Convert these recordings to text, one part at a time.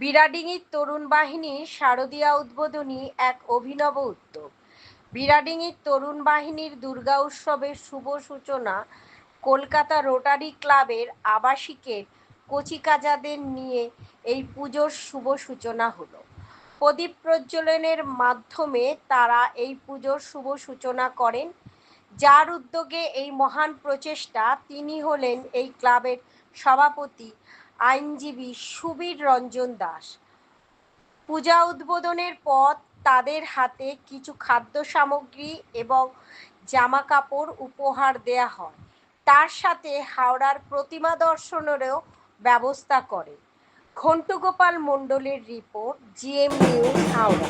বিরাডিঙির তরুণ বাহিনীর শারদীয়া উদ্বোধনী এক অভিনব উদ্যোগ। বিরাডিঙির তরুণ বাহিনীর দুর্গা উৎসবের শুভ সূচনা কলকাতা রোটারি ক্লাবের আবাসিকের কচিকাজাদের নিয়ে এই পুজোর শুভ সূচনা হলো। প্রদীপ প্রজ্বলনের মাধ্যমে তারা এই পুজোর শুভ সূচনা করেন। যার উদ্যোগে এই মহান প্রচেষ্টা, তিনি হলেন এই ক্লাবের সভাপতি আইনজীবী সুবীর রঞ্জন দাস। পূজা উদ্বোধনের পর তাদের হাতে কিছু খাদ্য সামগ্রী এবং জামা কাপড় উপহার দেয়া হয়। তার সাথে হাওড়ার প্রতিমা দর্শনেরও ব্যবস্থা করে। ঘন্টুগোপাল মণ্ডলের রিপোর্ট জিএম নিউজ হাওড়া।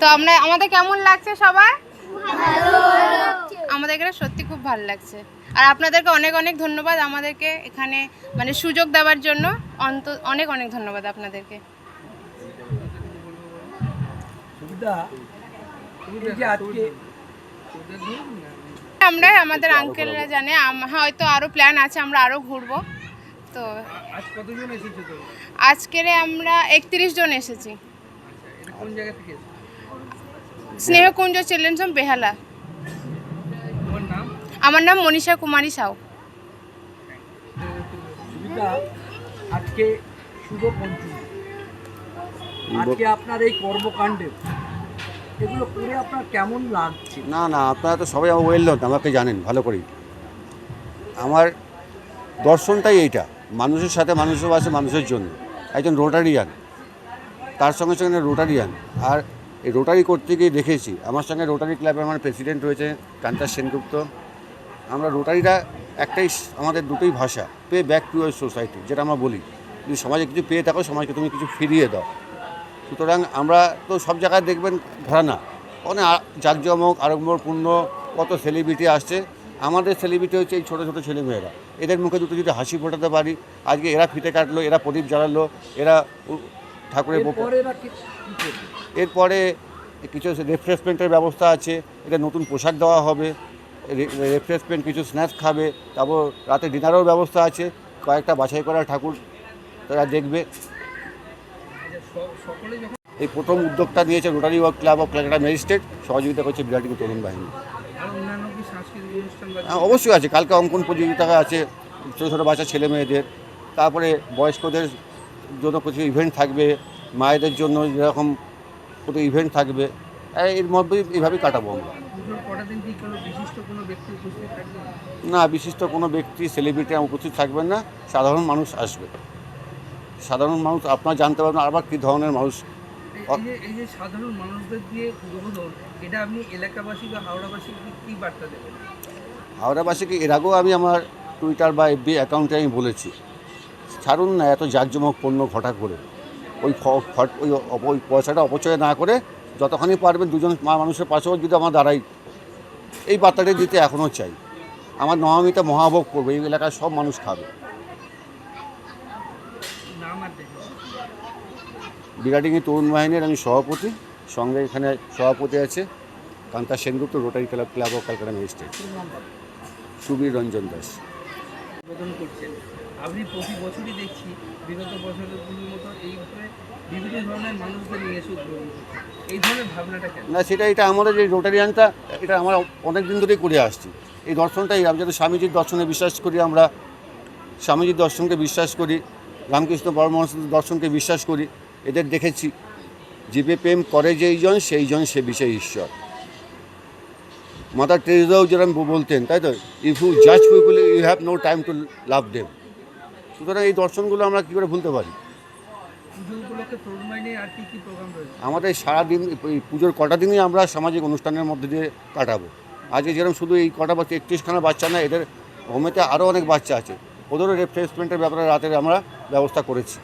তো আমরা আমাদের কেমন লাগছে সবার? আমাদের এখানে সত্যি খুব ভালো লাগছে। আর আপনাদেরকে অনেক অনেক ধন্যবাদ আমাদেরকে এখানে মানে সুযোগ দেওয়ার জন্য। অন্ত অনেক অনেক ধন্যবাদ আপনাদেরকে। আমরা আমাদের আঙ্কেলরা জানে হয়তো আরও প্ল্যান আছে আমরা আরও ঘুরবো। তো আজ কতজন এসেছে তো আজকের আমরা একত্রিশ জন এসেছি। কোন জায়গা থেকে এসেছে? Snehakunja children's home Behala. আমার নাম মনীষা কুমারী সাউ। আজকে শুভ পঞ্চমী। আজকে আপনার এই কর্মকাণ্ডে এগুলো করে আপনার কেমন লাগছে? না না আপনারা তো সবাই আমার ওয়েল নন আমাকে জানেন? ভালো করেই। আমার দর্শনটাই এইটা মানুষের সাথে মানুষের বাসে মানুষের জন্য। একজন রোটারিয়ান তার সঙ্গে সঙ্গে রোটারিয়ান। আর এই রোটারি করতে গিয়ে দেখেছি। আমার সঙ্গে রোটারি ক্লাবের আমার প্রেসিডেন্ট রয়েছে কান্তা সেনগুপ্ত আমরা রোটারিরা একটাই আমাদের দুটোই ভাষা pay back to your society যেটা আমরা বলি। যদি সমাজে কিছু পেয়ে থাকো, সমাজকে তুমি কিছু ফিরিয়ে দাও। সুতরাং আমরা তো সব জায়গায় দেখবেন ঘরানা। অনেক জাঁকজমক, আড়ম্বরপূর্ণ, কত সেলিব্রিটি আসছে। আমাদের সেলিব্রিটি হচ্ছে এই ছোটো ছোটো ছেলেমেয়েরা। এদের মুখে দুটো যদি হাসি ফোটাতে পারি, আজকে এরা ফিতে কাটলো, এরা প্রদীপ জ্বালালো, এরা ঠাকুরের এরপরে কিছু রিফ্রেশমেন্টের ব্যবস্থা আছে এটা নতুন পোশাক দেওয়া হবে রিফ্রেশমেন্ট কিছু স্ন্যাক্স খাবে তারপর রাতে ডিনারেরও ব্যবস্থা আছে কয়েকটা বাছাই করা ঠাকুর তারা দেখবে। এই প্রথম উদ্যোগটা নিয়েছে rotary work club of Calcutta magistrate সহযোগিতা করছে বিরাটিং তরুণ বাহিনী। হ্যাঁ, অবশ্যই আছে কালকে অঙ্কন প্রতিযোগিতা আছে ছোটো ছোটো বাচ্চা ছেলে মেয়েদের তারপরে বয়স্কদের জন্য কিছু ইভেন্ট থাকবে মায়েদের জন্য যেরকম কত ইভেন্ট থাকবে এর মধ্যে এইভাবেই কাটাবো আমরা। কোনো কোনো না বিশিষ্ট কোনো ব্যক্তি সেলিব্রিটি আমার উপস্থিত থাকবেন না সাধারণ মানুষ আসবে। সাধারণ মানুষ আপনার জানতে পারবেন আবার কী ধরনের মানুষ। এই- এই যে সাধারণ মানুষদের দিয়ে উদ্বোধন এটা আপনি এলাকাবাসী বা হাওড়াবাসীকে কি বার্তা দেবেন? হাওড়াবাসীকে এর আগেও আমি আমার টুইটার বা এফবি অ্যাকাউন্টে আমি বলেছি ছাড়ুন না এত জাঁকজমকপূর্ণ ঘটা করে। ওই ওই ওই পয়সাটা অপচয় না করে যতখানি পারবেন দুজন মা মানুষের পাশেও যদি আমরা দাঁড়াই। এই বার্তাটা দিতে এখনও চাই। আমার নবমীতে মহাভোগ করবে, এই এলাকার সব মানুষ খাবে। বিরাটিংয়ে তরুণ বাহিনীর আমি সভাপতি, সঙ্গে এখানে সভাপতি আছে, Kanta Sengupta rotary club club of Calcutta magistrate. Subir Ranjan Das. আপনি প্রতি বছরই দেখছি, বিগত বছরগুলোর মতো এইভাবে বিভিন্ন ধরনের মানুষদের নিয়ে এসে উদ্বোধন এই ধরনের ভাবনাটা কেন? না, সেটা এটা আমাদের যে রোটারিয়ানটা এটা আমরা অনেক দিন ধরেই করে আসছি। এই দর্শনটাই আমি স্বামীজির দর্শনে বিশ্বাস করি, আমরা স্বামীজির দর্শনকে বিশ্বাস করি, রামকৃষ্ণ পরমহংস দর্শনকে বিশ্বাস করি, এদের দেখেছি। জীবে প্রেম করে যেইজন সেইজন সে বিষয় ঈশ্বর। মাদার টেরিজাও যেরকম বলতেন, তাই তো? ইফ ইউ জাজ people you have no time to love them সুতরাং এই দর্শনগুলো আমরা কী করে ভুলতে পারি? আমাদের সারাদিন এই পুজোর কটা দিনই আমরা সামাজিক অনুষ্ঠানের মধ্যে দিয়ে কাটাবো। আজকে যেরকম শুধু এই কটা বাচ্চা একত্রিশখানা বাচ্চা না এদের হোমেতে আরও অনেক বাচ্চা আছে। ওদেরও রিফ্রেশমেন্টের ব্যাপারে রাতের আমরা ব্যবস্থা করেছি।